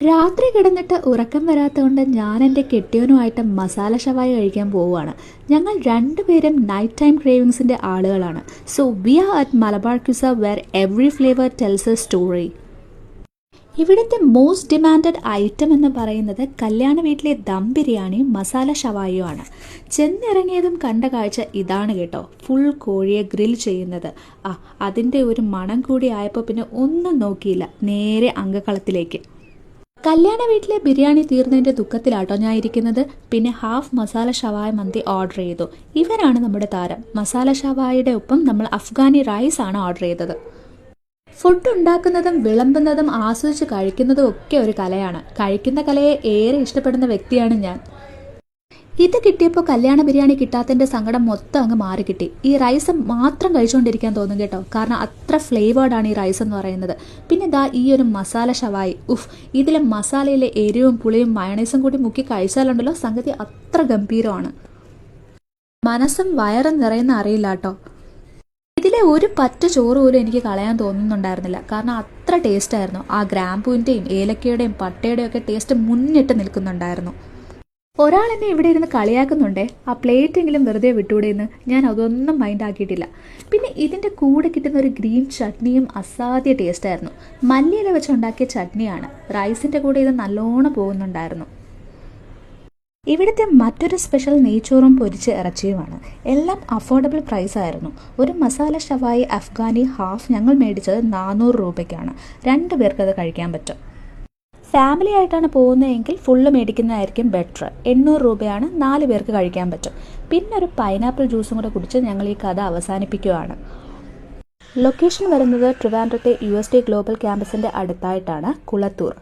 രാത്രി കിടന്നിട്ട് ഉറക്കം വരാത്തതുകൊണ്ട് ഞാൻ എന്റെ കെട്ടിയവനുമായിട്ട് മസാല ഷവായി കഴിക്കാൻ പോവുകയാണ്. ഞങ്ങൾ രണ്ടുപേരും നൈറ്റ് ടൈം ക്രേവിങ്സിന്റെ ആളുകളാണ്. So we are at Malabar cuisine where every flavour tells a story ഇവിടുത്തെ മോസ്റ്റ് ഡിമാൻഡഡ് ഐറ്റം എന്ന് പറയുന്നത് കല്യാണ വീട്ടിലെ ദം ബിരിയാണിയും മസാല ഷവായിയുമാണ്. ചെന്നിറങ്ങിയതും കണ്ട കാഴ്ച ഇതാണ് കേട്ടോ. ഫുൾ കോഴിയെ ഗ്രിൽ ചെയ്യുന്നത്. ആ അതിന്റെ ഒരു മണം കൂടി ആയപ്പോൾ പിന്നെ ഒന്നും നോക്കിയില്ല. നേരെ അങ്കക്കളത്തിലേക്ക് കല്യാണ വീട്ടിലെ ബിരിയാണി തീർന്നതിന്റെ ദുഃഖത്തിലാട്ടോ ഞാൻ ഇരിക്കുന്നത് പിന്നെ ഹാഫ് മസാല ഷവായ മന്തി ഓർഡർ ചെയ്തു. ഇവരാണ് നമ്മുടെ താരം. മസാല ഷവായയുടെ ഒപ്പം നമ്മൾ അഫ്ഗാനി റൈസ് ആണ് ഓർഡർ ചെയ്തത്. ഫുഡ് ഉണ്ടാക്കുന്നതും വിളമ്പുന്നതും ആസ്വദിച്ച് കഴിക്കുന്നതും ഒക്കെ ഒരു കലയാണ്. കഴിക്കുന്ന കലയെ ഏറെ ഇഷ്ടപ്പെടുന്ന വ്യക്തിയാണ് ഞാൻ. ഇത് കിട്ടിയപ്പോൾ കല്യാണ ബിരിയാണി കിട്ടാത്തതിന്റെ സങ്കടം മൊത്തം അങ്ങ് മാറി കിട്ടി. ഈ റൈസ് മാത്രം കഴിച്ചുകൊണ്ടിരിക്കാൻ തോന്നും കേട്ടോ. കാരണം അത്ര ഫ്ലേവേർഡ് ആണ് ഈ റൈസ് എന്ന് പറയുന്നത്. പിന്നെ ദാ ഈ ഒരു മസാല ഷവായി. ഉഫ് ഇതിലെ മസാലയിലെ എരിവും പുളിയും മയണൈസും കൂടി മുക്കി കഴിച്ചാലുണ്ടല്ലോ സംഗതി അത്ര ഗംഭീരമാണ്. മനസ്സും വയറും നിറയുന്ന അറിയില്ല കേട്ടോ. ഇതിലെ ഒരു പറ്റ ചോറ് പോലും എനിക്ക് കളയാൻ തോന്നുന്നുണ്ടായിരുന്നില്ല. കാരണം അത്ര ടേസ്റ്റ് ആയിരുന്നു. ആ ഗ്രാമ്പൂവിന്റെയും ഏലക്കയുടെയും പട്ടയുടെയും ഒക്കെ ടേസ്റ്റ് മുന്നിട്ട് നിൽക്കുന്നുണ്ടായിരുന്നു. ഒരാൾ എന്നെ ഇവിടെ ഇരുന്ന് കളിയാക്കുന്നുണ്ടേ ആ പ്ലേറ്റെങ്കിലും വെറുതെ വിട്ടുകൂടെയെന്ന് ഞാൻ അതൊന്നും മൈൻഡ് ആക്കിയിട്ടില്ല. പിന്നെ ഇതിന്റെ കൂടെ കിട്ടുന്ന ഒരു ഗ്രീൻ ചട്നിയും അസാധ്യ ടേസ്റ്റായിരുന്നു മല്ലിയില വെച്ചുണ്ടാക്കിയ ചട്നിയാണ്. റൈസിന്റെ കൂടെ ഇത് നല്ലോണം പോകുന്നുണ്ടായിരുന്നു. ഇവിടുത്തെ മറ്റൊരു സ്പെഷ്യൽ നെയ്ച്ചോറും പൊരിച്ച ഇറച്ചിയുമാണ്. എല്ലാം അഫോർഡബിൾ പ്രൈസ് ആയിരുന്നു. ഒരു മസാല ഷവായി അഫ്ഗാനി ഹാഫ് ഞങ്ങൾ മേടിച്ചത് നാനൂറ് രൂപയ്ക്കാണ്. രണ്ട് പേർക്കത് കഴിക്കാൻ പറ്റും. ഫാമിലി ആയിട്ടാണ് പോകുന്നതെങ്കിൽ ഫുള്ള് മേടിക്കുന്നതായിരിക്കും ബെറ്റർ എണ്ണൂറ് രൂപയാണ് നാല് പേർക്ക് കഴിക്കാൻ പറ്റും. പിന്നെ ഒരു പൈനാപ്പിൾ ജ്യൂസും കൂടെ കുടിച്ച് ഞങ്ങൾ ഈ കഥ അവസാനിപ്പിക്കുകയാണ്. ലൊക്കേഷൻ വരുന്നത് ട്രിവാൻഡ്രത്തെ യു എസ് ഡി ഗ്ലോബൽ ക്യാമ്പസിന്റെ അടുത്തായിട്ടാണ് കുളത്തൂർ.